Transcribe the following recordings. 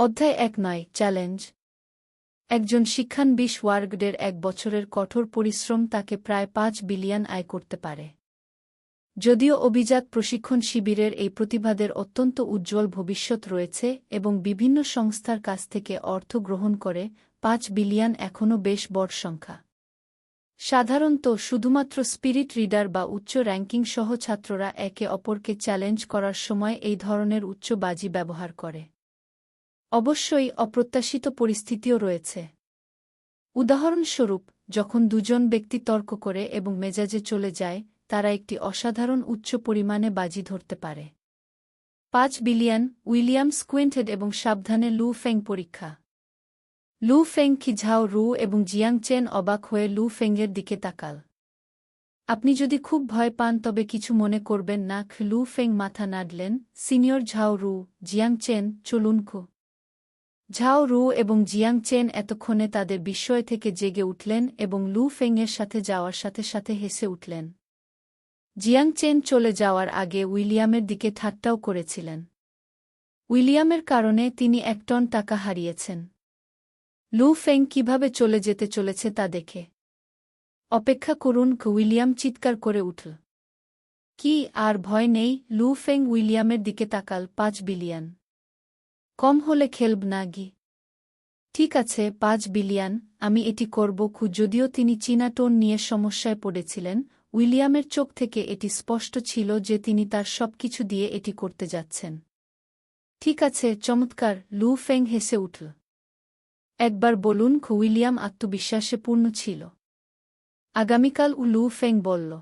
অধ্যায় এক নয়, চ্যালেঞ্জ। একজন শিক্ষানবিশ ওয়ার্গডের এক বছরের কঠোর পরিশ্রম তাকে প্রায় পাঁচ বিলিয়ন আয় করতে পারে। যদিও অভিজাত প্রশিক্ষণ শিবিরের এই প্রতিভাদের অত্যন্ত উজ্জ্বল ভবিষ্যৎ রয়েছে এবং বিভিন্ন সংস্থার কাছ থেকে অর্থ গ্রহণ করে পাঁচ বিলিয়ন এখনও বেশ বড় সংখ্যা। সাধারণত শুধুমাত্র স্পিরিট রিডার বা উচ্চ র্যাঙ্কিং সহ ছাত্ররা একে অপরকে চ্যালেঞ্জ করার সময় এই ধরনের উচ্চ বাজি ব্যবহার করে। অবশ্যই অপ্রত্যাশিত পরিস্থিতিও রয়েছে। উদাহরণস্বরূপ, যখন দুজন ব্যক্তি তর্ক করে এবং মেজাজে চলে যায়, তারা একটি অসাধারণ উচ্চ পরিমাণে বাজি ধরতে পারে। পাঁচ বিলিয়ন উইলিয়াম স্কুয়েন্টেড এবং সাবধানে লু ফেং পরীক্ষা। লু ফেং খিঝাও রু এবং জিয়াং চেন অবাক হয়ে লু ফেংয়ের দিকে তাকাল। আপনি যদি খুব ভয় পান তবে কিছু মনে করবেন না লু ফেং মাথা নাড়লেন, সিনিয়র ঝাও রু, জিয়াং চেন, চলুন খু। ঝাও রু এবং জিয়াং চেন এতক্ষণে তাদের বিস্ময় থেকে জেগে উঠলেন এবং লু ফেংয়ের সাথে যাওয়ার সাথে সাথে হেসে উঠলেন। জিয়াং চেন চলে যাওয়ার আগে উইলিয়ামের দিকে ঠাট্টাও করেছিলেন। উইলিয়ামের কারণে তিনি এক টন টাকা হারিয়েছেন। লু ফেং কীভাবে চলে যেতে চলেছে তা দেখে। অপেক্ষা করুন, উইলিয়াম চিৎকার করে উঠল। কি, আর ভয় নেই, লু ফেং উইলিয়ামের দিকে তাকাল, পাঁচ বিলিয়ন। কম হলে খেলব না গি। ঠিক আছে, পাঁচ বিলিয়ন, আমি এটি করব খু, যদিও তিনি চীনা টোন নিয়ে সমস্যায় পড়েছিলেন, উইলিয়ামের চোখ থেকে এটি স্পষ্ট ছিল যে তিনি তার সবকিছু দিয়ে এটি করতে যাচ্ছেন। ঠিক আছে, চমৎকার, লু ফেং হেসে উঠল। একবার বলুন খু, উইলিয়াম আত্মবিশ্বাসে পূর্ণ ছিল। আগামীকাল উ লু ফেং বলল,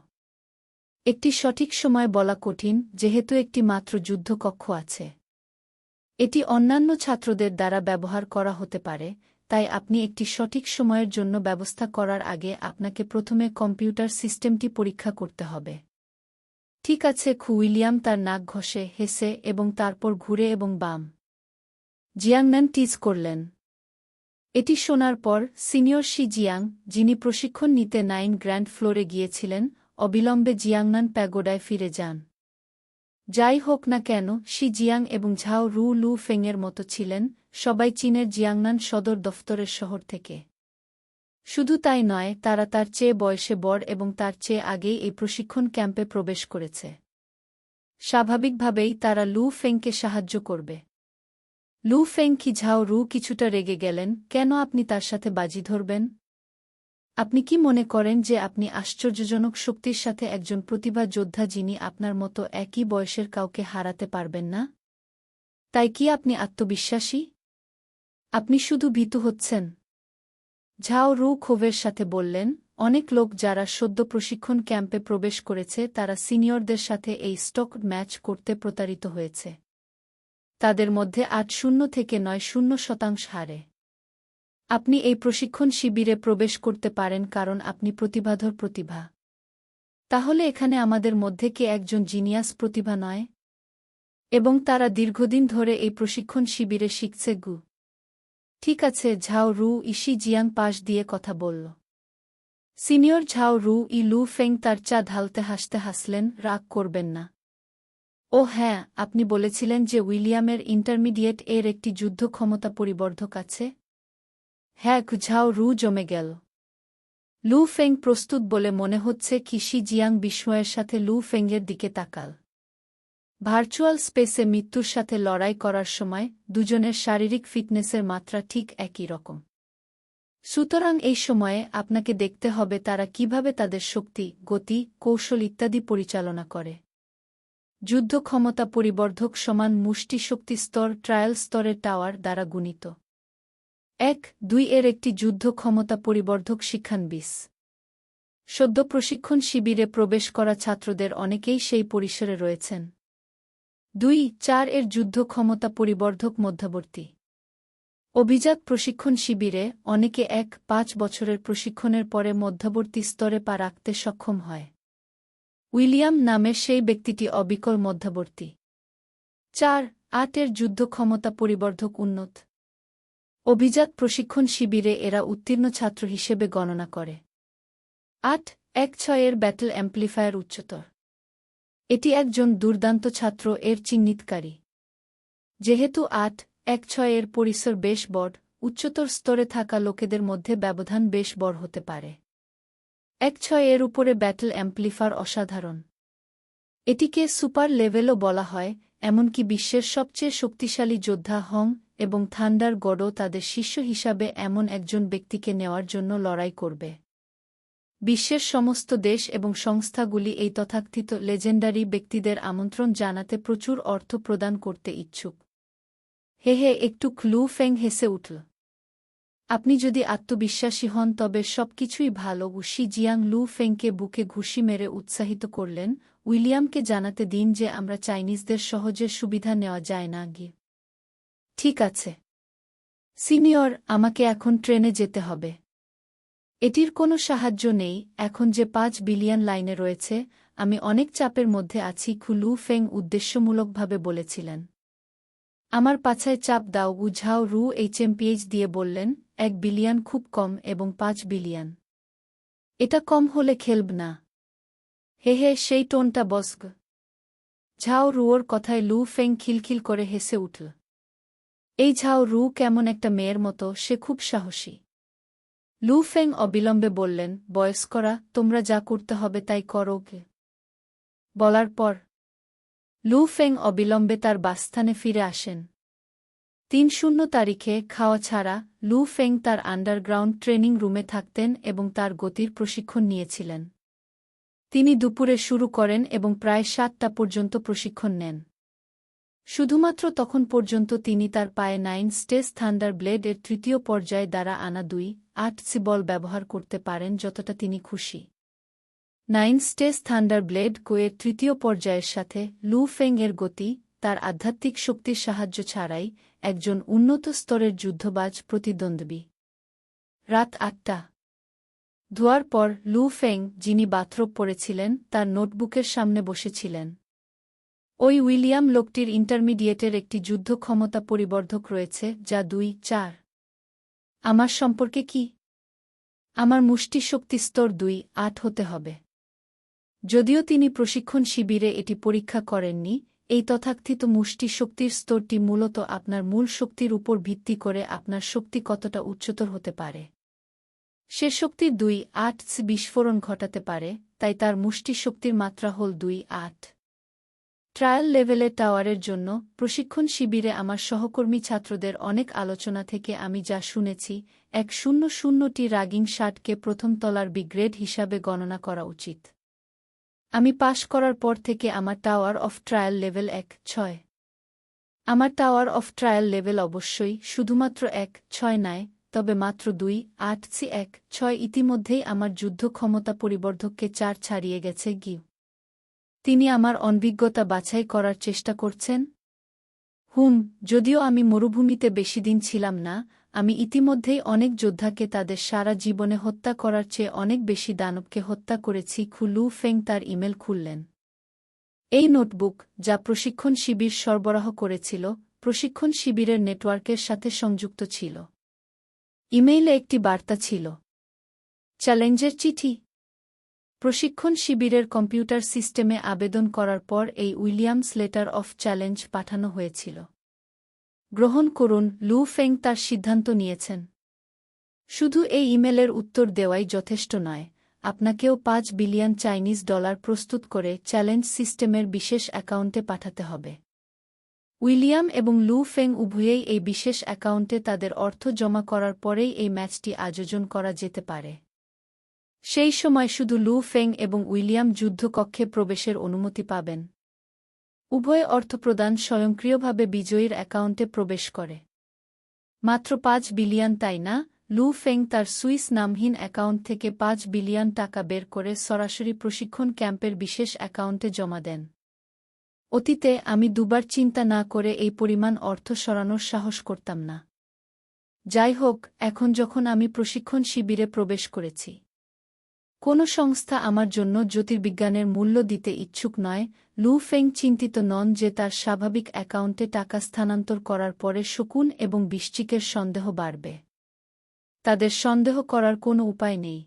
একটি সঠিক সময় বলা কঠিন, যেহেতু একটি মাত্র যুদ্ধকক্ষ আছে। এটি অন্যান্য ছাত্রদের দ্বারা ব্যবহার করা হতে পারে, তাই আপনি একটি সঠিক সময়ের জন্য ব্যবস্থা করার আগে আপনাকে প্রথমে কম্পিউটার সিস্টেমটি পরীক্ষা করতে হবে। ঠিক আছে, খু উইলিয়াম, তার নাক ঘষে, হেসে এবং তারপর ঘুরে এবং বাম। জিয়াংনান টিজ করলেন। এটি শোনার পর সিনিয়র শি জিয়াং, যিনি প্রশিক্ষণ নিতে নাইন গ্র্যান্ড ফ্লোরে গিয়েছিলেন, অবিলম্বে জিয়াংনান প্যাগোডায় ফিরে যান। যাই হোক না কেন, শি জিয়াং এবং ঝাও রু লু ফেংয়ের মতো ছিলেন, সবাই চীনের জিয়াংনান সদর দফতরের শহর থেকে। শুধু তাই নয়, তারা তার চেয়ে বয়সে বড় এবং তার চেয়ে আগেই এই প্রশিক্ষণ ক্যাম্পে প্রবেশ করেছে। স্বাভাবিকভাবেই তারা লু ফেংকে সাহায্য করবে। লু ফেং কি ঝাও রু কিছুটা রেগে গেলেন, কেন আপনি তার সাথে বাজি ধরবেন? আপনি কি মনে করেন যে আপনি আশ্চর্যজনক শক্তির সাথে একজন প্রতিভা যোদ্ধা যিনি আপনার মতো একই বয়সের কাউকে হারাতে পারবেন না? তাই কি আপনি আত্মবিশ্বাসী? আপনি শুধু ভীতু হচ্ছেন। ঝাও রু ক্ষোভের সাথে বললেন, অনেক লোক যারা সদ্য প্রশিক্ষণ ক্যাম্পে প্রবেশ করেছে, তারা সিনিয়রদের সাথে এই স্টক ম্যাচ করতে প্রতারিত হয়েছে। তাদের মধ্যে আট শূন্য থেকে নয় শূন্য শতাংশ হারে। আপনি এই প্রশিক্ষণ শিবিরে প্রবেশ করতে পারেন কারণ আপনি প্রতিভাধর প্রতিভা। তাহলে এখানে আমাদের মধ্যে কে একজন জিনিয়াস প্রতিভা নয়? এবং তারা দীর্ঘদিন ধরে এই প্রশিক্ষণ শিবিরে শিখছে গু। ঠিক আছে, ঝাও রু ইশি জিয়াং পাশ দিয়ে কথা বলল। সিনিয়র ঝাও রু ই লু ফেং তার চা ঢালতে হাসতে হাসলেন, রাগ করবেন না। ও হ্যাঁ আপনি বলেছিলেন যে উইলিয়ামের ইন্টারমিডিয়েট এর একটি যুদ্ধ ক্ষমতা পরিবর্ধক আছে। হ্যাঁ ঝাও রু জমে গেল। লু ফেং প্রস্তুত বলে মনে হচ্ছে কিশি জিয়াং বিস্ময়ের সাথে লু ফেংয়ের দিকে তাকাল। ভার্চুয়াল স্পেসে মৃত্যুর সাথে লড়াই করার সময় দুজনের শারীরিক ফিটনেসের মাত্রা ঠিক একই রকম। সুতরাং এই সময়ে আপনাকে দেখতে হবে তারা কীভাবে তাদের শক্তি, গতি, কৌশল ইত্যাদি পরিচালনা করে। যুদ্ধ ক্ষমতা পরিবর্ধক সমান মুষ্টি শক্তি স্তর, ট্রায়াল স্তরের টাওয়ার দ্বারা গুণিত। এক, দুই এর একটি যুদ্ধ ক্ষমতা পরিবর্ধক শিক্ষানবিস। সদ্য প্রশিক্ষণ শিবিরে প্রবেশ করা ছাত্রদের অনেকেই সেই পরিসরে রয়েছেন। দুই, চার এর যুদ্ধ ক্ষমতা পরিবর্ধক মধ্যবর্তী। অভিজাত প্রশিক্ষণ শিবিরে অনেকে এক, পাঁচ বছরের প্রশিক্ষণের পরে মধ্যবর্তী স্তরে পা রাখতে সক্ষম হয়। উইলিয়াম নামের সেই ব্যক্তিটি অবিকল মধ্যবর্তী। চার আটের যুদ্ধ ক্ষমতা পরিবর্ধক উন্নত। অভিজাত প্রশিক্ষণ শিবিরে এরা উত্তীর্ণ ছাত্র হিসেবে গণনা করে। আট, এক ছয়ের ব্যাটল অ্যাম্প্লিফায়ার উচ্চতর। এটি একজন দুর্দান্ত ছাত্র এর চিহ্নিতকারী। যেহেতু আট, এক ছয় এর পরিসর বেশ বড়, উচ্চতর স্তরে থাকা লোকেদের মধ্যে ব্যবধান বেশ বড় হতে পারে। এক ছয় এর উপরে ব্যাটল অ্যাম্পলিফার অসাধারণ। এটিকে সুপার লেভেলও বলা হয়, এমনকি বিশ্বের সবচেয়ে শক্তিশালী যোদ্ধা হং এবং থান্ডার গডও তাদের শিষ্য হিসাবে এমন একজন ব্যক্তিকে নেওয়ার জন্য লড়াই করবে। বিশ্বের সমস্ত দেশ এবং সংস্থাগুলি এই তথাকথিত লেজেন্ডারি ব্যক্তিদের আমন্ত্রণ জানাতে প্রচুর অর্থ প্রদান করতে ইচ্ছুক। হে হে, একটু ক্লু ফেং হেসে উঠল। আপনি যদি আত্মবিশ্বাসী হন, তবে সবকিছুই ভালো। উশি জিয়াং লু ফেংকে বুকে ঘুষি মেরে উৎসাহিত করলেন, উইলিয়ামকে জানাতে দিন যে আমরা চাইনিজদের সহজে সুবিধা নেওয়া যায় না, গিয়ে। ঠিক আছে। সিনিয়র, আমাকে এখন ট্রেনে যেতে হবে। এটির কোনো সাহায্য নেই, এখন যে পাঁচ বিলিয়ন লাইনে রয়েছে, আমি অনেক চাপের মধ্যে আছি খুলু ফেং উদ্দেশ্যমূলকভাবে বলেছিলেন। আমার পাছায় চাপ দাও উঝাও রু এইচএমপিএইচ দিয়ে বললেন, এক বিলিয়ন খুব কম এবং পাঁচ বিলিয়ন। এটা কম হলে খেলব না। হে হে, সেই টোনটা বসগ ঝাও রুয়োর কথায় লু ফেং খিলখিল করে হেসে উঠল। এই ঝাও রু কেমন একটা মেয়ের মতো, সে খুব সাহসী। লু ফেং অবিলম্বে বললেন, বয়স্করা, তোমরা যা করতে হবে তাই করো বলার পর, লু ফেং অবিলম্বে তার বাসস্থানে ফিরে আসেন। তিন শূন্য তারিখে খাওয়া ছাড়া, লু ফেং তার আন্ডারগ্রাউন্ড ট্রেনিং রুমে থাকতেন এবং তার গতির প্রশিক্ষণ নিয়েছিলেন। তিনি দুপুরে শুরু করেন এবং প্রায় সাতটা পর্যন্ত প্রশিক্ষণ নেন। শুধুমাত্র তখন পর্যন্ত তিনি তার পায়ে নাইন স্টেস থান্ডার ব্লেড এর তৃতীয় পর্যায়ে দ্বারা আনা দুই আট সি বল ব্যবহার করতে পারেন যতটা তিনি খুশি। নাইন স্টেস থান্ডার ব্লেড কোয়ের তৃতীয় পর্যায়ের সাথে লু ফেং এর গতি, তার আধ্যাত্মিক শক্তির সাহায্য ছাড়াই একজন উন্নত স্তরের যুদ্ধবাজ প্রতিদ্বন্দ্বী। রাত আটটা। ধোয়ার পর লু ফেং, যিনি বাথরোব পড়েছিলেন, তার নোটবুকের সামনে বসেছিলেন। ওই উইলিয়াম লোকটির ইন্টারমিডিয়েটের একটি যুদ্ধ ক্ষমতা পরিবর্ধক রয়েছে, যা দুই, চার। আমার সম্পর্কে কি? আমার মুষ্টি শক্তি স্তর দুই, আট হতে হবে। যদিও তিনি প্রশিক্ষণ শিবিরে এটি পরীক্ষা করেননি, এই তথাকথিত মুষ্টি শক্তির স্তরটি মূলত আপনার মূল শক্তির উপর ভিত্তি করে আপনার শক্তি কতটা উচ্চতর হতে পারে। সে শক্তির দুই, আট বিস্ফোরণ ঘটাতে পারে, তাই তার মুষ্টি শক্তির মাত্রা হল দুই, আট। ট্রায়াল লেভেলের টাওয়ারের জন্য প্রশিক্ষণ শিবিরে আমার সহকর্মী ছাত্রদের অনেক আলোচনা থেকে আমি যা শুনেছি, এক শূন্য শূন্যটি রাগিং শার্টকে প্রথম তলার বিগ্রেড হিসাবে গণনা করা উচিত। আমি পাশ করার পর থেকে আমার টাওয়ার অফ ট্রায়াল লেভেল এক, ছয়। আমার টাওয়ার অফ ট্রায়াল লেভেল অবশ্যই শুধুমাত্র এক, ছয় নয়, তবে মাত্র দুই, আট সি এক, ছয় ইতিমধ্যেই আমার যুদ্ধ ক্ষমতা পরিবর্ধককে চার ছাড়িয়ে গেছে গিউ। তিনি আমার অনভিজ্ঞতা বাছাই করার চেষ্টা করছেন? হুম, যদিও আমি মরুভূমিতে বেশি দিন ছিলাম না, আমি ইতিমধ্যেই অনেক যোদ্ধাকে তাদের সারা জীবনে হত্যা করার চেয়ে অনেক বেশি দানবকে হত্যা করেছি খুলু ফেং তার ইমেল খুললেন। এই নোটবুক, যা প্রশিক্ষণ শিবির সরবরাহ করেছিল, প্রশিক্ষণ শিবিরের নেটওয়ার্কের সাথে সংযুক্ত ছিল। ইমেইলে একটি বার্তা ছিল। চ্যালেঞ্জের চিঠি। প্রশিক্ষণ শিবিরের কম্পিউটার সিস্টেমে আবেদন করার পর এই উইলিয়ামস লেটার অফ চ্যালেঞ্জ পাঠানো হয়েছিল। গ্রহণ করুন, লু ফেং তার সিদ্ধান্ত নিয়েছেন। শুধু এই ইমেলের উত্তর দেওয়াই যথেষ্ট নয়, আপনাকেও পাঁচ বিলিয়ন চাইনিজ ডলার প্রস্তুত করে চ্যালেঞ্জ সিস্টেমের বিশেষ অ্যাকাউন্টে পাঠাতে হবে। উইলিয়াম এবং লু ফেং উভয়েই এই বিশেষ অ্যাকাউন্টে তাদের অর্থ জমা করার পরেই এই ম্যাচটি আয়োজন করা যেতে পারে। সেই সময় শুধু লু ফেং এবং উইলিয়াম যুদ্ধকক্ষে প্রবেশের অনুমতি পাবেন। উভয় অর্থপ্রদান স্বয়ংক্রিয়ভাবে বিজয়ীর অ্যাকাউন্টে প্রবেশ করে। মাত্র পাঁচ বিলিয়ন তাই না? লু ফেং তার সুইস নামহীন অ্যাকাউন্ট থেকে পাঁচ বিলিয়ন টাকা বের করে সরাসরি প্রশিক্ষণ ক্যাম্পের বিশেষ অ্যাকাউন্টে জমা দেন। অতীতে আমি দুবার চিন্তা না করে এই পরিমাণ অর্থ সরানোর সাহস করতাম না। যাই হোক, এখন যখন আমি প্রশিক্ষণ শিবিরে প্রবেশ করেছি। কোনো সংস্থা আমার জন্য জ্যোতির্বিজ্ঞানের মূল্য দিতে ইচ্ছুক নয়। লু ফেং চিন্তিত নন যে তার স্বাভাবিক অ্যাকাউন্টে টাকা স্থানান্তর করার পরে শকুন এবং বৃশ্চিকের সন্দেহ বাড়বে। তাদের সন্দেহ করার কোনো উপায় নেই।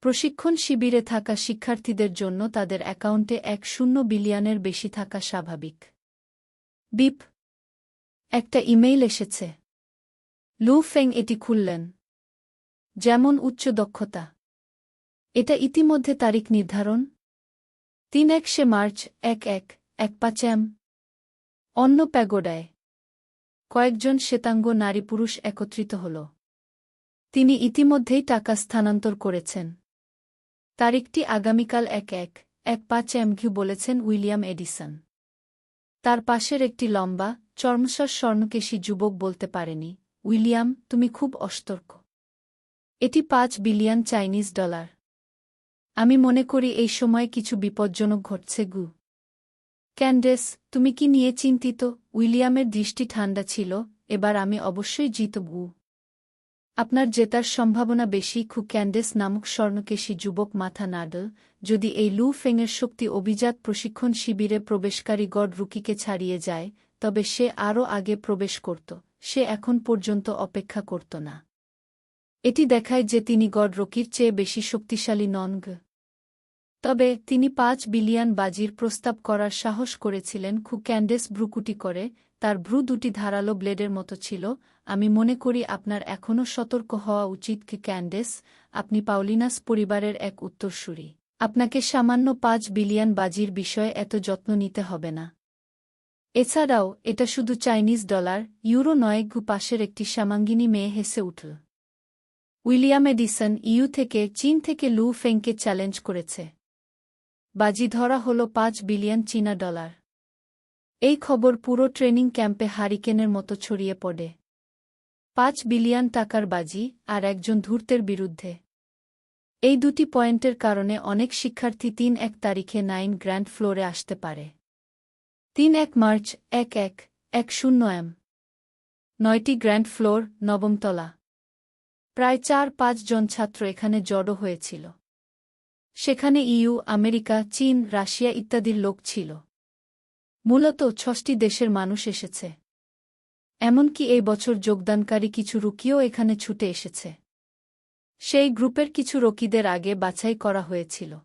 প্রশিক্ষণ শিবিরে থাকা শিক্ষার্থীদের জন্য তাদের অ্যাকাউন্টে এক শূন্য বিলিয়নের বেশি থাকা স্বাভাবিক। বিপ, একটা ইমেইল এসেছে। লু ফেং এটি খুললেন। যেমন উচ্চ দক্ষতা। এটা ইতিমধ্যে তারিখ নির্ধারণ। তিন এক সে মার্চ, এক এক এক পাঁচাম। অন্য প্যাগোডায়। কয়েকজন শ্বেতাঙ্গ নারী পুরুষ একত্রিত হল। তিনি ইতিমধ্যেই টাকা স্থানান্তর করেছেন। তারিখটি আগামীকাল এক এক এক পাঁচ এমঘিউ বলেছেন উইলিয়াম এডিসন। তার পাশের একটি লম্বা চর্মসার স্বর্ণকেশী যুবক বলতে পারেনি, উইলিয়াম, তুমি খুব অস্তর্ক। এটি পাঁচ বিলিয়ন চাইনিজ ডলার। আমি মনে করি এই সময় কিছু বিপজ্জনক ঘটছে, গু। ক্যান্ডেস, তুমি কি নিয়ে চিন্তিত? উইলিয়ামের দৃষ্টি ঠান্ডা ছিল, এবার আমি অবশ্যই জিতব আপনার জেতার সম্ভাবনা বেশি, খু। ক্যান্ডেস নামক স্বর্ণকেশী যুবক মাথা নাডল, যদি এই লু ফেংয়ের শক্তি অভিজাত প্রশিক্ষণ শিবিরে প্রবেশকারী গড রুকিকে ছাড়িয়ে যায়, তবে সে আরও আগে প্রবেশ করত, সে এখন পর্যন্ত অপেক্ষা করত না। এটি দেখায় যে তিনি গড রকির চেয়ে বেশি শক্তিশালী নন তবে তিনি পাঁচ বিলিয়ন বাজির প্রস্তাব করার সাহস করেছিলেন খু ক্যান্ডেস ভ্রুকুটি করে, তার ভ্রু দুটি ধারালো ব্লেডের মতো ছিল, আমি মনে করি আপনার এখনও সতর্ক হওয়া উচিত কি ক্যান্ডেস, আপনি পাউলিনাস পরিবারের এক উত্তরসূরি। আপনাকে সামান্য পাঁচ বিলিয়ন বাজির বিষয়ে এত যত্ন নিতে হবে না। এছাড়াও, এটা শুধু চাইনিজ ডলার, ইউরো নয় গু পাশের একটি সামাঙ্গিনী মেয়ে হেসে উঠল। উইলিয়াম এডিসন ইউ থেকে চীন থেকে লু ফেংকে চ্যালেঞ্জ করেছে। বাজি ধরা হল পাঁচ বিলিয়ন চীনা ডলার। এই খবর পুরো ট্রেনিং ক্যাম্পে হারিকেনের মতো ছড়িয়ে পড়ে। পাঁচ বিলিয়ন টাকার বাজি আর একজন ধূর্তের বিরুদ্ধে। এই দুটি পয়েন্টের কারণে অনেক শিক্ষার্থী তিন এক তারিখে নাইন গ্র্যান্ড ফ্লোরে আসতে পারে। তিন এক মার্চ, এক এক এক শূন্য এম। নয়টি গ্র্যান্ড ফ্লোর, নবমতলা। প্রায় চার পাঁচ জন ছাত্র এখানে জড়ো হয়েছিল। সেখানে ইউ, আমেরিকা, চীন, রাশিয়া ইত্যাদির লোক ছিল। মূলত ছষ্টি দেশের মানুষ এসেছে। এমনকি এই বছর যোগদানকারী কিছু রুকিও এখানে ছুটে এসেছে। সেই গ্রুপের কিছু রকিদের আগে বাছাই করা হয়েছিল।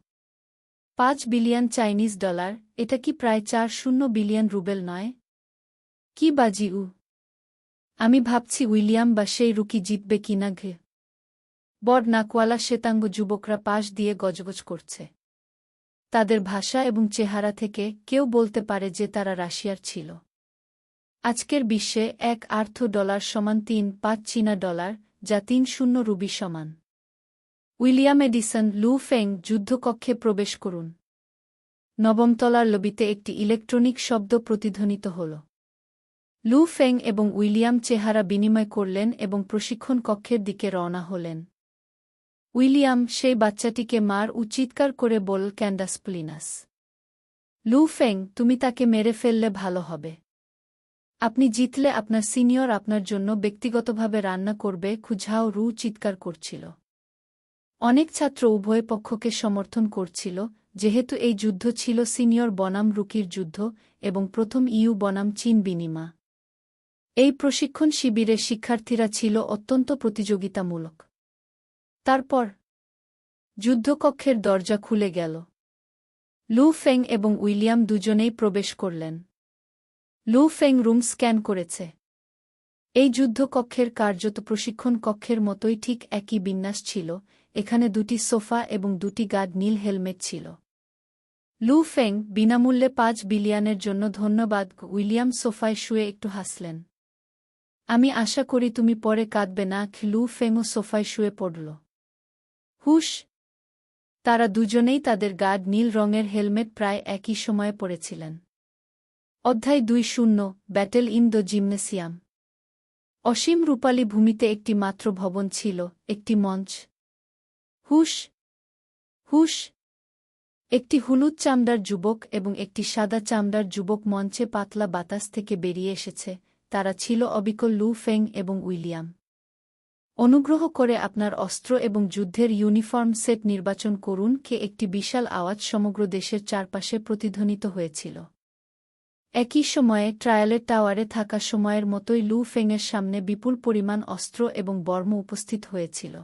পাঁচ বিলিয়ন চাইনিজ ডলার, এটা কি প্রায় চার শূন্য বিলিয়ন রুবেল নয়? কি বাজি উ আমি ভাবছি উইলিয়াম বা সেই রুকি জিতবে কিনা ঘে। বড় নাকওয়ালা শ্বেতাঙ্গ যুবকরা পাশ দিয়ে গজগজ করছে। তাদের ভাষা এবং চেহারা থেকে কেউ বলতে পারে যে তারা রাশিয়ার ছিল। আজকের বিশ্বে এক আর্থ ডলার সমান তিন পাঁচ চীনা ডলার, যা তিন শূন্য রুবি সমান। উইলিয়াম এডিসন লু ফেং যুদ্ধকক্ষে প্রবেশ করুন। নবমতলার লবিতে একটি ইলেকট্রনিক শব্দ প্রতিধ্বনিত হল। লু ফেং এবং উইলিয়াম চেহারা বিনিময় করলেন এবং প্রশিক্ষণ কক্ষের দিকে রওনা হলেন। উইলিয়াম সেই বাচ্চাটিকে মার উচিৎকার করে বল, ক্যান্ডাস প্লিনাস। লু ফেং, তুমি তাকে মেরে ফেললে ভালো হবে। আপনি জিতলে আপনার সিনিয়র আপনার জন্য ব্যক্তিগতভাবে রান্না করবে, খুঝাও, রু চিৎকার করছিল। অনেক ছাত্র উভয় পক্ষকে সমর্থন করছিল, যেহেতু এই যুদ্ধ ছিল সিনিয়র বনাম রুকির যুদ্ধ এবং প্রথম ইউ বনাম চীন বিনিমা। এই প্রশিক্ষণ শিবিরে শিক্ষার্থীরা ছিল অত্যন্ত প্রতিযোগিতামূলক। তারপর যুদ্ধকক্ষের দরজা খুলে গেল। লু ফেং এবং উইলিয়াম দুজনেই প্রবেশ করলেন। লু ফেং রুম স্ক্যান করেছে। এই যুদ্ধকক্ষের কার্যত প্রশিক্ষণ কক্ষের মতোই ঠিক একই বিন্যাস ছিল, এখানে দুটি সোফা এবং দুটি গার্ড নীল হেলমেট ছিল। লু ফেং বিনামূল্যে পাঁচ বিলিয়নের জন্য ধন্যবাদ, উইলিয়াম সোফায় শুয়ে একটু হাসলেন। আমি আশা করি তুমি পরে কাঁদবে না লু ফেংও সোফায় শুয়ে পড়ল। হুশ! তারা দুজনেই তাদের গার্ড নীল রঙের হেলমেট প্রায় একই সময়ে পড়েছিলেন অধ্যায় দুই শূন্য, ব্যাটেল ইন দ্য জিমনেসিয়াম। অসীম রূপালী ভূমিতে একটি মাত্র ভবন ছিল, একটি মঞ্চ। হুশ! হুশ! একটি হলুদ চামড়ার যুবক এবং একটি সাদা চামড়ার যুবক মঞ্চে পাতলা বাতাস থেকে বেরিয়ে এসেছে। তারা ছিল অবিকল লু ফেং এবং উইলিয়াম। অনুগ্রহ করে আপনার অস্ত্র এবং যুদ্ধের ইউনিফর্ম সেট নির্বাচন করুন কে একটি বিশাল আওয়াজ সমগ্র দেশের চারপাশে প্রতিধ্বনিত হয়েছিল। একই সময়ে ট্রায়ালের টাওয়ারে থাকা সময়ের মতোই লু ফেংয়ের সামনে বিপুল পরিমাণ অস্ত্র এবং বর্ম উপস্থিত হয়েছিল।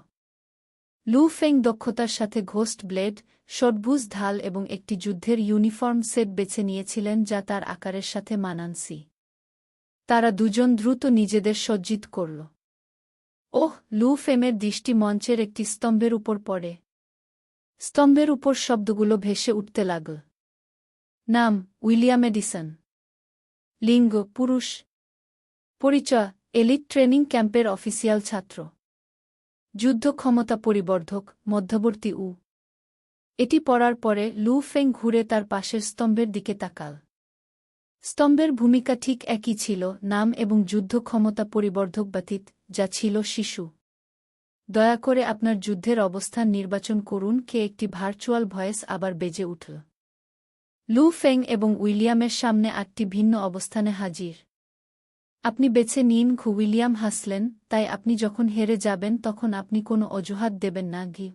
লু ফেং দক্ষতার সাথে ঘোস্ট ব্লেড ষটভুজ ঢাল এবং একটি যুদ্ধের ইউনিফর্ম সেট বেছে নিয়েছিলেন যা তার আকারের সাথে মানানসি তারা দুজন দ্রুত নিজেদের সজ্জিত করল। ওহ লু ফেমের দৃষ্টি মঞ্চের একটি স্তম্ভের উপর পড়ে। স্তম্ভের উপর শব্দগুলো ভেসে উঠতে লাগল। নাম, উইলিয়াম এডিসন। লিঙ্গ, পুরুষ। পরিচয়, এলিট ট্রেনিং ক্যাম্পের অফিসিয়াল ছাত্র। যুদ্ধ ক্ষমতা পরিবর্ধক, মধ্যবর্তী উ। এটি পড়ার পরে লু ফেং ঘুরে তার পাশের স্তম্ভের দিকে তাকাল। স্তম্ভের ভূমিকা ঠিক একই ছিল, নাম এবং যুদ্ধ ক্ষমতা পরিবর্ধক ব্যতীত, যা ছিল শিশু। দয়া করে আপনার যুদ্ধের অবস্থান নির্বাচন করুন, কে একটি ভার্চুয়াল ভয়েস আবার বেজে উঠল। লু ফেং এবং উইলিয়ামের সামনে আটটি ভিন্ন অবস্থানে হাজির। আপনি বেছে নিন, খু উইলিয়াম হাসলেন, তাই আপনি যখন হেরে যাবেন, তখন আপনি কোনো অজুহাত দেবেন না, ঘি।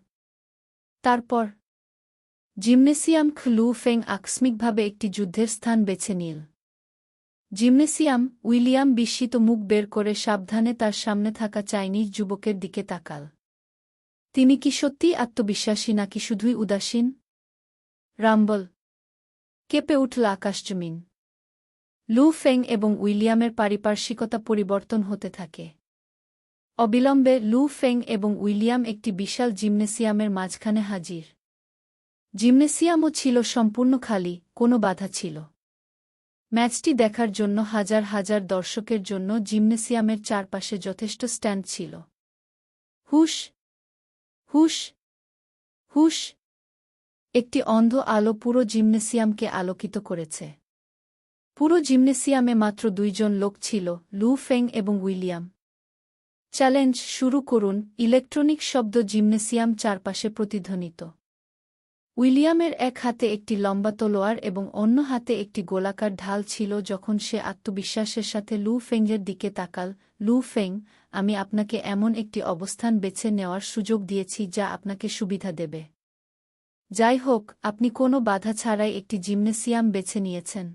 তারপর, জিমনেসিয়াম লু ফেং আকস্মিকভাবে একটি যুদ্ধের স্থান বেছে নিল। জিমনেসিয়াম উইলিয়াম বিস্মিত মুখ বের করে সাবধানে তার সামনে থাকা চাইনিজ যুবকের দিকে তাকাল। তিনি কি সত্যিই আত্মবিশ্বাসী নাকি শুধুই উদাসীন? রাম্বল। কেঁপে উঠল আকাশজমিন লু ফেং এবং উইলিয়ামের পারিপার্শ্বিকতা পরিবর্তন হতে থাকে। অবিলম্বে লু ফেং এবং উইলিয়াম একটি বিশাল জিমনেসিয়ামের মাঝখানে হাজির। জিমনেসিয়ামও ছিল সম্পূর্ণ খালি, কোনো বাধা ছিল। ম্যাচটি দেখার জন্য হাজার হাজার দর্শকের জন্য জিমনেসিয়ামের চারপাশে যথেষ্ট স্ট্যান্ড ছিল। হুশ হুশ হুশ, একটি অন্ধ আলো পুরো জিমনেসিয়ামকে আলোকিত করেছে। পুরো জিমনেসিয়ামে মাত্র দুইজন লোক ছিল, লু ফেং এবং উইলিয়াম। চ্যালেঞ্জ শুরু করুন, ইলেকট্রনিক শব্দ জিমনেসিয়াম চারপাশে প্রতিধ্বনিত। উইলিয়ামের এক হাতে একটি লম্বা তলোয়ার এবং অন্য হাতে একটি গোলাকার ঢাল ছিল যখন সে আত্মবিশ্বাসের সাথে লু ফেংয়ের দিকে তাকাল। লু ফেং, আমি আপনাকে এমন একটি অবস্থান বেছে নেওয়ার সুযোগ দিয়েছি যা আপনাকে সুবিধা দেবে। যাই হোক, আপনি কোনো বাধা ছাড়াই একটি জিমনেসিয়াম বেছে নিয়েছেন।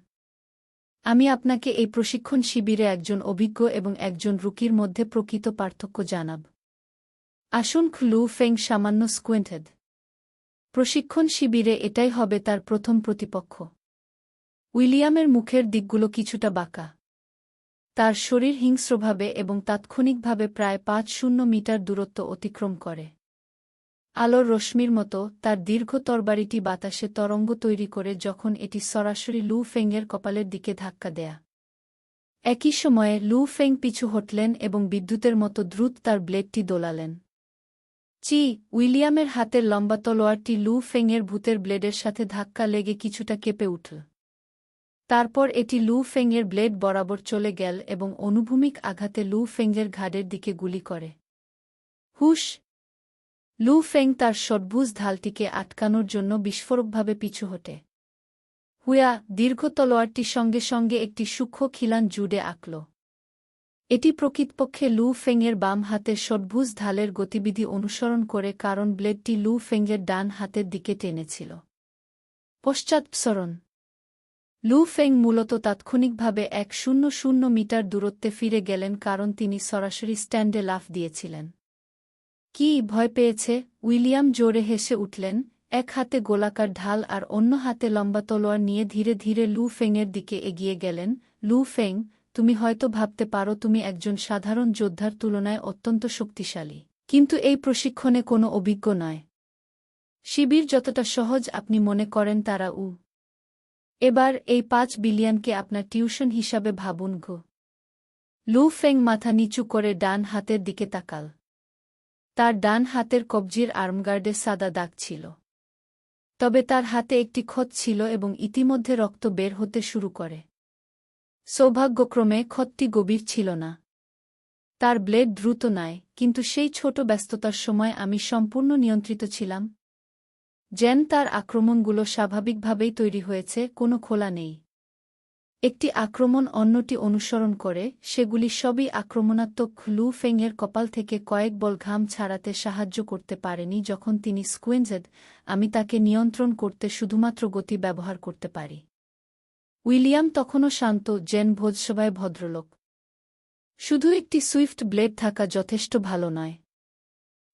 আমি আপনাকে এই প্রশিক্ষণ শিবিরে একজন অভিজ্ঞ এবং একজন রুকির মধ্যে প্রকৃত পার্থক্য জানাব। আসুন, লু ফেং সামান্য স্কুয়েন্টেড প্রশিক্ষণ শিবিরে এটাই হবে তার প্রথম প্রতিপক্ষ। উইলিয়ামের মুখের দিকগুলো কিছুটা বাঁকা। তার শরীর হিংস্রভাবে এবং তাৎক্ষণিকভাবে প্রায় পাঁচ শূন্য মিটার দূরত্ব অতিক্রম করে। আলোর রশ্মির মতো তার দীর্ঘ তরবারিটি বাতাসে তরঙ্গ তৈরি করে যখন এটি সরাসরি লু ফেংয়ের কপালের দিকে ধাক্কা দেয়া। একই সময়ে লু ফেং পিছু হটলেন এবং বিদ্যুতের মতো দ্রুত তার ব্লেডটি দোলালেন। চি, উইলিয়ামের হাতের লম্বা তলোয়ারটি লু ফেংয়ের ভূতের ব্লেডের সাথে ধাক্কা লেগে কিছুটা কেঁপে উঠল। তারপর এটি লু ফেংয়ের ব্লেড বরাবর চলে গেল এবং অনুভূমিক আঘাতে লু ফেংয়ের ঘাড়ের দিকে গুলি করে। হুশ! লু ফেং তার ষটভুজ ঢালটিকে আটকানোর জন্য বিস্ফোরকভাবে পিছু হটে। হুয়া, দীর্ঘ তলোয়ারটি সঙ্গে সঙ্গে একটি সূক্ষ্ম খিলান জুড়ে আঁকল। এটি প্রকৃতপক্ষে লু ফেংয়ের বাম হাতে ষটভুজ ঢালের গতিবিধি অনুসরণ করে কারণ ব্লেডটি লু ফেংয়ের ডান হাতের দিকে টেনেছিল। পশ্চাৎসরণ লু ফেং মূলত তাৎক্ষণিকভাবে এক শূন্য শূন্য মিটার দূরত্বে ফিরে গেলেন কারণ তিনি সরাসরি স্ট্যান্ডে লাফ দিয়েছিলেন। কি ভয় পেয়েছে? উইলিয়াম জোরে হেসে উঠলেন, এক হাতে গোলাকার ঢাল আর অন্য হাতে লম্বা তলোয়ার নিয়ে ধীরে ধীরে লু ফেংয়ের দিকে এগিয়ে গেলেন। লু ফেং তুমি হয়তো ভাবতে পারো তুমি একজন সাধারণ যোদ্ধার তুলনায় অত্যন্ত শক্তিশালী। কিন্তু এই প্রশিক্ষণে কোনো অভিজ্ঞ নয়। শিবির যতটা সহজ আপনি মনে করেন তারা উ। এবার এই পাঁচ বিলিয়নকে আপনার টিউশন হিসাবে ভাবুন ঘো। লু ফেং মাথা নিচু করে ডান হাতের দিকে তাকাল। তার ডান হাতের কবজির আর্মগার্ডে সাদা দাগ ছিল। তবে তার হাতে একটি ক্ষত ছিল এবং ইতিমধ্যে রক্ত বের হতে শুরু করে। সৌভাগ্যক্রমে ক্ষতটি গভীর ছিল না। তার ব্লেড দ্রুত নয়, কিন্তু সেই ছোট ব্যস্ততার সময় আমি সম্পূর্ণ নিয়ন্ত্রিত ছিলাম। যেন তার আক্রমণগুলো স্বাভাবিকভাবেই তৈরি হয়েছে, কোনো খোলা নেই। একটি আক্রমণ অন্যটি অনুসরণ করে, সেগুলি সবই আক্রমণাত্মক লু ফেংয়ের কপাল থেকে কয়েক বল ঘাম ছাড়াতে সাহায্য করতে পারেনি যখন তিনি স্কুয়েঞ্জেদ আমি তাকে নিয়ন্ত্রণ করতে শুধুমাত্র গতি ব্যবহার করতে পারি। উইলিয়াম তখনও শান্ত, জেন ভোজসভায় ভদ্রলোক। শুধু একটি সুইফট ব্লেড থাকা যথেষ্ট ভালো নয়।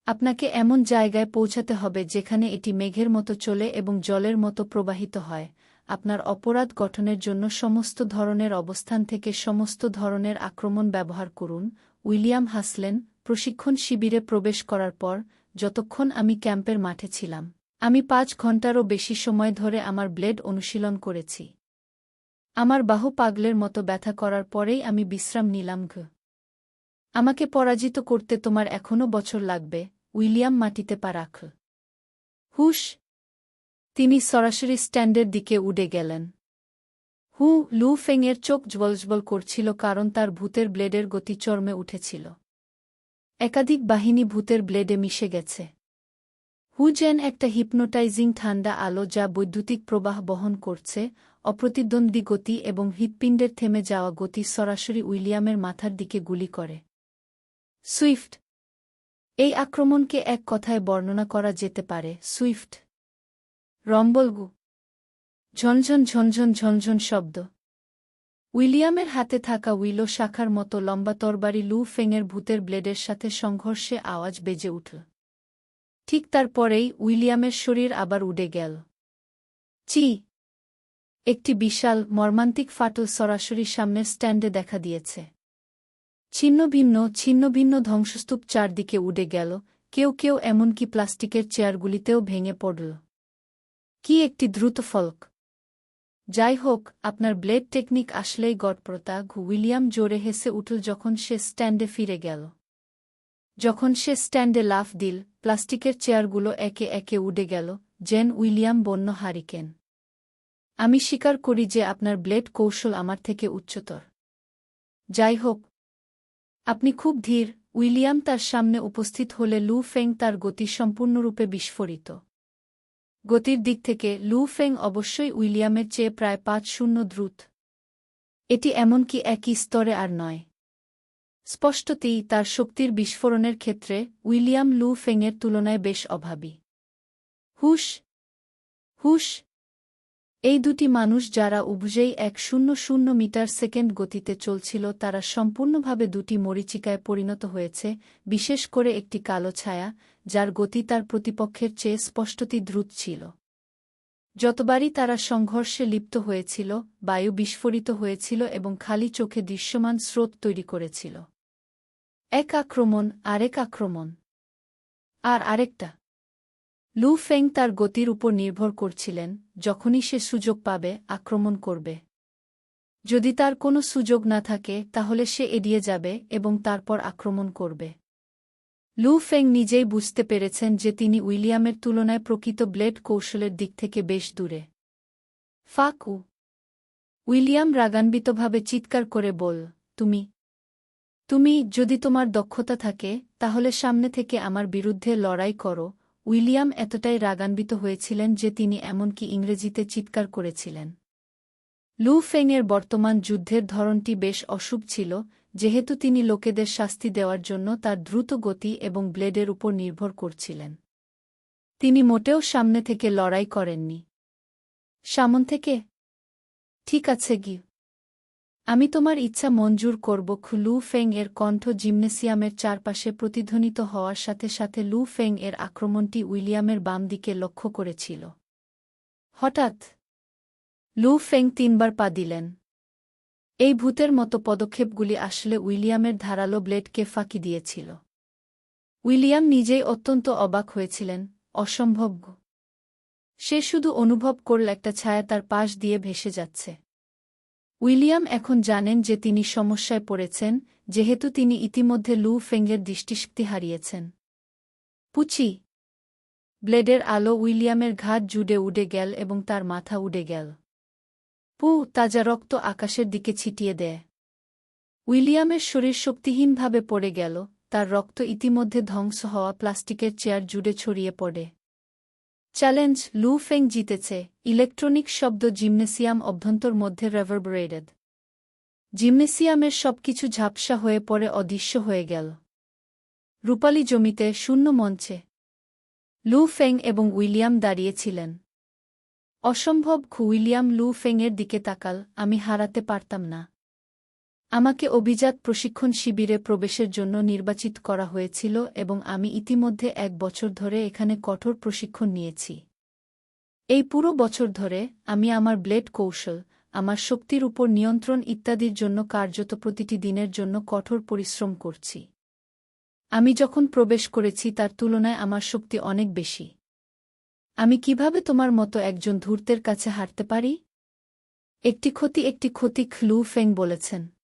আপনাকে এমন জায়গায় পৌঁছাতে হবে যেখানে এটি মেঘের মতো চলে এবং জলের মতো প্রবাহিত হয়। আপনার অপরাধ গঠনের জন্য সমস্ত ধরনের অবস্থান থেকে সমস্ত ধরনের আক্রমণ ব্যবহার করুন। উইলিয়াম হাসলেন, প্রশিক্ষণ শিবিরে প্রবেশ করার পর, যতক্ষণ আমি ক্যাম্পের মাঠে ছিলাম, আমি পাঁচ ঘন্টারও বেশি সময় ধরে আমার ব্লেড অনুশীলন করেছি। আমার বাহু পাগলের মতো ব্যথা করার পরেই আমি বিশ্রাম নিলাম ঘ। আমাকে পরাজিত করতে তোমার এখনও বছর লাগবে, উইলিয়াম মাটিতে পা রাখ। হুশ। তিনি সরাসরি স্ট্যান্ডের দিকে উড়ে গেলেন। হু লু ফেংয়ের চোখ জ্বলজ্বল করছিল কারণ তার ভূতের ব্লেডের গতি চর্মে উঠেছিল। একাধিক বাহিনী ভূতের ব্লেডে মিশে গেছে। হু যেন একটা হিপনোটাইজিং ঠান্ডা আলো যা বৈদ্যুতিক প্রবাহ বহন করছে অপ্রতিদ্বন্দ্বী গতি এবং হৃৎপিণ্ডের থেমে যাওয়া গতি সরাসরি উইলিয়ামের মাথার দিকে গুলি করে। সুইফট। এই আক্রমণকে এক কথায় বর্ণনা করা যেতে পারে, সুইফট। রম্বলগু। ঝনঝন ঝনঝন ঝনঝন শব্দ। উইলিয়ামের হাতে থাকা উইলো শাখার মতো লম্বা তরবারি লু ফেংয়ের ভূতের ব্লেডের সাথে সংঘর্ষে আওয়াজ বেজে উঠল। ঠিক তারপরেই উইলিয়ামের শরীর আবার উড়ে গেল। চি। একটি বিশাল, মর্মান্তিক ফাটল সরাসরি সামনের স্ট্যান্ডে দেখা দিয়েছে। ছিন্নভিন্ন ছিন্নভিন্ন ধ্বংসস্তূপ চারদিকে উড়ে গেল, কেউ কেউ এমনকি প্লাস্টিকের চেয়ারগুলিতেও ভেঙে পড়ল। কি একটি দ্রুত ফলক! যাই হোক, আপনার ব্লেড টেকনিক আসলেই গড়প্রতা উইলিয়াম জোরে হেসে উঠল যখন সে স্ট্যান্ডে ফিরে গেল। যখন সে স্ট্যান্ডে লাফ দিল, প্লাস্টিকের চেয়ারগুলো একে একে উড়ে গেল, জেন উইলিয়াম বন্য হারিকেন। আমি স্বীকার করি যে আপনার ব্লেড কৌশল আমার থেকে উচ্চতর। যাই হোক, আপনি খুব ধীর, উইলিয়াম তার সামনে উপস্থিত হলে লু ফেং তার গতি সম্পূর্ণরূপে বিস্ফোরিত। গতির দিক থেকে লু ফেং অবশ্যই উইলিয়ামের চেয়ে প্রায় পাঁচ শূন্য দ্রুত। এটি এমনকি একই স্তরে আর নয়। স্পষ্টতেই তার শক্তির বিস্ফোরণের ক্ষেত্রে উইলিয়াম লু ফেংয়ের তুলনায় বেশ অভাবী। হুশ হুশ এই দুটি মানুষ যারা উভজেই এক শূন্য শূন্য মিটার সেকেন্ড গতিতে চলছিল, তারা সম্পূর্ণভাবে দুটি মরিচিকায় পরিণত হয়েছে, বিশেষ করে একটি কালো ছায়া, যার গতি তার প্রতিপক্ষের চেয়ে স্পষ্টতি দ্রুত ছিল। যতবারই তারা সংঘর্ষে লিপ্ত হয়েছিল, বায়ু বিস্ফোরিত হয়েছিল এবং খালি চোখে দৃশ্যমান স্রোত তৈরি করেছিল। এক আক্রমণ, আরেক আক্রমণ। আর আরেকটা। লু ফেং তার গতির উপর নির্ভর করছিলেন, যখনই সে সুযোগ পাবে, আক্রমণ করবে। যদি তার কোনো সুযোগ না থাকে, তাহলে সে এড়িয়ে যাবে এবং তারপর আক্রমণ করবে। লু ফেং নিজেই বুঝতে পেরেছেন যে তিনি উইলিয়ামের তুলনায় প্রকৃত ব্লেড কৌশলের দিক থেকে বেশ দূরে। ফাক উইলিয়াম রাগান্বিতভাবে চিৎকার করে বল, তুমি তুমি যদি তোমার দক্ষতা থাকে, তাহলে সামনে থেকে আমার বিরুদ্ধে লড়াই করো উইলিয়াম এতটাই রাগান্বিত হয়েছিলেন যে তিনি এমনকি ইংরেজিতে চিৎকার করেছিলেন। লু ফেংয়ের বর্তমান যুদ্ধের ধরনটি বেশ অশুভ ছিল, যেহেতু তিনি লোকেদের শাস্তি দেওয়ার জন্য তার দ্রুত গতি এবং ব্লেডের উপর নির্ভর করছিলেন। তিনি মোটেও সামনে থেকে লড়াই করেননি। সামন থেকে? ঠিক আছে গি আমি তোমার ইচ্ছা মঞ্জুর করব লু ফেং এর কণ্ঠ জিমনেসিয়ামের চারপাশে প্রতিধ্বনিত হওয়ার সাথে সাথে লু ফেং এর আক্রমণটি উইলিয়ামের বাম দিকে লক্ষ্য করেছিল। হঠাৎ, লু ফেং তিনবার পা দিলেন। এই ভূতের মতো পদক্ষেপগুলি আসলে উইলিয়ামের ধারালো ব্লেডকে ফাঁকি দিয়েছিল। উইলিয়াম নিজেই অত্যন্ত অবাক হয়েছিলেন, অসম্ভব সে শুধু অনুভব করল একটা ছায়া তার পাশ দিয়ে ভেসে যাচ্ছে। উইলিয়াম এখন জানেন যে তিনি সমস্যায় পড়েছেন, যেহেতু তিনি ইতিমধ্যে লু ফেঙ্গের দৃষ্টিশক্তি হারিয়েছেন। পুচি। ব্লেডের আলো উইলিয়ামের ঘাট জুড়ে উড়ে গেল এবং তার মাথা উড়ে গেল। পু, তাজা রক্ত আকাশের দিকে ছিটিয়ে দেয়। উইলিয়ামের শরীর শক্তিহীনভাবে পড়ে গেল, তার রক্ত ইতিমধ্যে ধ্বংস হওয়া প্লাস্টিকের চেয়ার জুড়ে ছড়িয়ে পড়ে। চ্যালেঞ্জ লু ফেং জিতেছে। ইলেকট্রনিক শব্দ জিমনেসিয়াম অভ্যন্তর মধ্যে রেভারবরেটেড জিমনেসিয়ামের সবকিছু ঝাপসা হয়ে পড়ে অদৃশ্য হয়ে গেল। রূপালী জমিতে শূন্য মঞ্চে। লু ফেং এবং উইলিয়াম দাঁড়িয়েছিলেন। অসম্ভব উইলিয়াম লু ফেংয়ের দিকে তাকাল, আমি হারাতে পারতাম না। আমাকে অভিজাত প্রশিক্ষণ শিবিরে প্রবেশের জন্য নির্বাচিত করা হয়েছিল এবং আমি ইতিমধ্যে এক বছর ধরে এখানে কঠোর প্রশিক্ষণ নিয়েছি। এই পুরো বছর ধরে আমি আমার ব্লেড কৌশল, আমার শক্তির উপর নিয়ন্ত্রণ ইত্যাদির জন্য কার্যত প্রতিটি দিনের জন্য কঠোর পরিশ্রম করছি। আমি যখন প্রবেশ করেছি তার তুলনায় আমার শক্তি অনেক বেশি। আমি কীভাবে তোমার মতো একজন ধূর্তের কাছে হারতে পারি? একটি ক্ষতি একটি ক্ষতি খ্লু ফেং বলেছেন।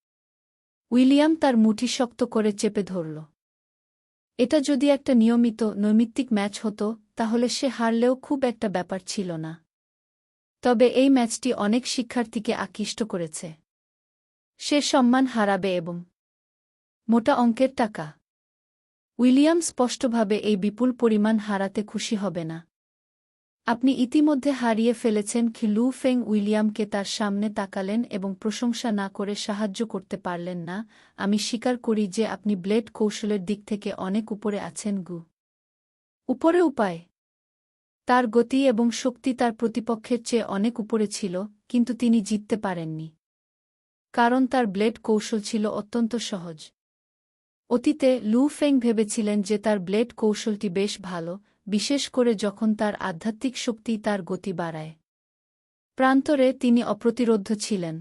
উইলিয়াম তার মুঠি শক্ত করে চেপে ধরল। এটা যদি একটা নিয়মিত নৈমিত্তিক ম্যাচ হতো, তাহলে সে হারলেও খুব একটা ব্যাপার ছিল না। তবে এই ম্যাচটি অনেক শিক্ষার্থীকে আকৃষ্ট করেছে। সে সম্মান হারাবে এবং মোটা অঙ্কের টাকা। উইলিয়াম স্পষ্টভাবে এই বিপুল পরিমাণ হারাতে খুশি হবে না। আপনি ইতিমধ্যে হারিয়ে ফেলেছেন কি লু ফেং উইলিয়ামকে তার সামনে তাকালেন এবং প্রশংসা না করে সাহায্য করতে পারলেন না, আমি স্বীকার করি যে আপনি ব্লেড কৌশলের দিক থেকে অনেক উপরে আছেন, গু। উপরে উপায়। তার গতি এবং শক্তি তার প্রতিপক্ষের চেয়ে অনেক উপরে ছিল, কিন্তু তিনি জিততে পারেননি। কারণ তার ব্লেড কৌশল ছিল অত্যন্ত সহজ। অতীতে লু ফেং ভেবেছিলেন যে তার ব্লেড কৌশলটি বেশ ভালো বিশেষ করে যখন তার আধ্যাত্মিক শক্তি তার গতি বাড়ায়। প্রান্তরে তিনি অপ্রতিরোধ্য ছিলেন।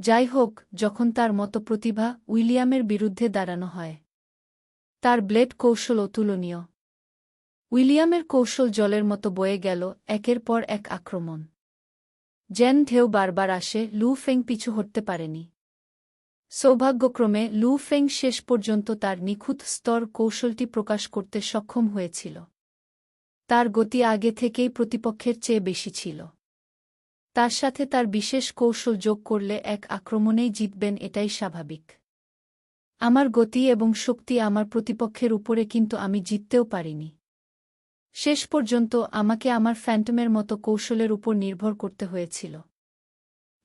যাই হোক যখন তার মতো প্রতিভা উইলিয়ামের বিরুদ্ধে দাঁড়ানো হয়, তার ব্লেড কৌশল অতুলনীয় উইলিয়ামের কৌশল জলের মতো বয়ে গেল একের পর এক আক্রমণ। জেন ঢেউ বারবার আসে, লু ফেং পিছু হটতে পারেনি। সৌভাগ্যক্রমে লু ফেং শেষ পর্যন্ত তার নিখুঁত স্তর কৌশলটি প্রকাশ করতে সক্ষম হয়েছিল। তার গতি আগে থেকেই প্রতিপক্ষের চেয়ে বেশি ছিল। তার সাথে তার বিশেষ কৌশল যোগ করলে এক আক্রমণেই জিতবেন এটাই স্বাভাবিক। আমার গতি এবং শক্তি আমার প্রতিপক্ষের উপরে কিন্তু আমি জিততেও পারিনি। শেষ পর্যন্ত আমাকে আমার ফ্যান্টমের মতো কৌশলের উপর নির্ভর করতে হয়েছিল।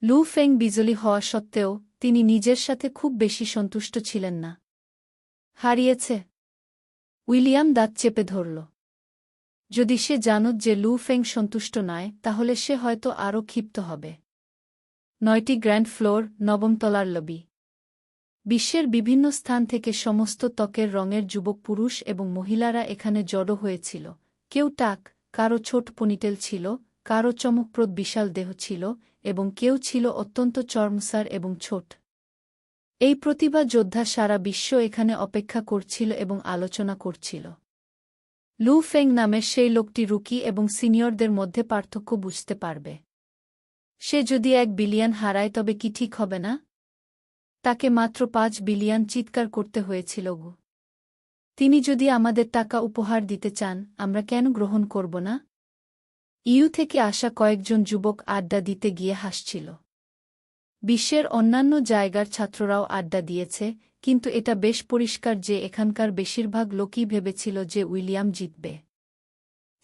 লু ফেং বিজলি হওয়া সত্ত্বেও তিনি নিজের সাথে খুব বেশি সন্তুষ্ট ছিলেন না। হারিয়েছে। উইলিয়াম দাঁত চেপে ধরল। যদি সে জানত যে লু ফেং সন্তুষ্ট নয়, তাহলে সে হয়তো আরও ক্ষিপ্ত হবে। নয়টি গ্র্যান্ড ফ্লোর, নবম তলার লবি। বিশ্বের বিভিন্ন স্থান থেকে সমস্ত ত্বকের রঙের যুবক পুরুষ এবং মহিলারা এখানে জড়ো হয়েছিল। কেউ টাক, কারও ছোট পনিটেল ছিল, কারও চমকপ্রদ বিশাল দেহ ছিল এবং কেউ ছিল অত্যন্ত চর্মসার এবং ছোট। এই প্রতিভা যোদ্ধা সারা বিশ্ব এখানে অপেক্ষা করছিল এবং আলোচনা করছিল। লু ফেং নামের সেই লোকটি রুকি এবং সিনিয়রদের মধ্যে পার্থক্য বুঝতে পারবে। সে যদি এক বিলিয়ন হারায় তবে কি ঠিক হবে না? তাকে মাত্র পাঁচ বিলিয়ন চিৎকার করতে হয়েছিল, গু। তিনি যদি আমাদের টাকা উপহার দিতে চান, আমরা কেন গ্রহণ করব না? ইউ থেকে আসা কয়েকজন যুবক আড্ডা দিতে গিয়ে হাসছিল। বিশ্বের অন্যান্য জায়গার ছাত্ররাও আড্ডা দিয়েছে, কিন্তু এটা বেশ পরিষ্কার যে এখানকার বেশিরভাগ লোকই ভেবেছিল যে উইলিয়াম জিতবে।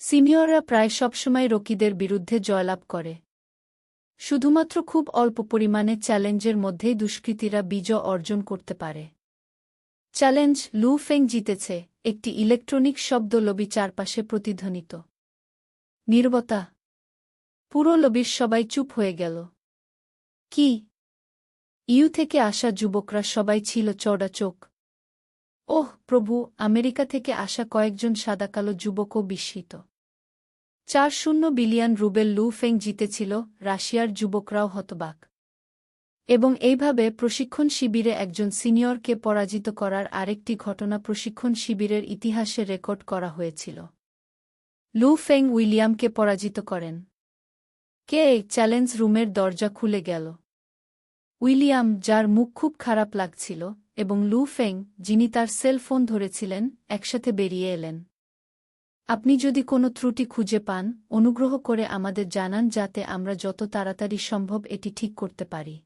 সিনিয়ররা প্রায় সবসময় রকিদের বিরুদ্ধে জয়লাভ করে। শুধুমাত্র খুব অল্প পরিমাণে চ্যালেঞ্জের মধ্যেই দুষ্কৃতীরা বিজয় অর্জন করতে পারে। চ্যালেঞ্জ লু ফেং জিতেছে, একটি ইলেকট্রনিক শব্দ লবি চারপাশে প্রতিধ্বনিত। নির্বতা। পুরো লবির সবাই চুপ হয়ে গেল। কি? ইউ থেকে আসা যুবকরা সবাই ছিল চড়া চোখ। ওহ, প্রভু, আমেরিকা থেকে আসা কয়েকজন সাদাকালো যুবকও বিস্মিত। চার শূন্য বিলিয়ন রুবেল লু ফেং জিতেছিল, রাশিয়ার যুবকরাও হতবাক। এবং এইভাবে প্রশিক্ষণ শিবিরে একজন সিনিয়রকে পরাজিত করার আরেকটি ঘটনা প্রশিক্ষণ শিবিরের ইতিহাসে রেকর্ড করা হয়েছিল। লু ফেং উইলিয়ামকে পরাজিত করেন। কে চ্যালেঞ্জ রুমের দরজা খুলে গেল। উইলিয়াম, যার মুখ খুব খারাপ লাগছিল, এবং লু ফেং, যিনি তার সেল ফোন ধরেছিলেন, একসাথে বেরিয়ে এলেন। আপনি যদি কোনো ত্রুটি খুঁজে পান, অনুগ্রহ করে আমাদের জানান যাতে আমরা যত তাড়াতাড়ি সম্ভব এটি ঠিক করতে পারি।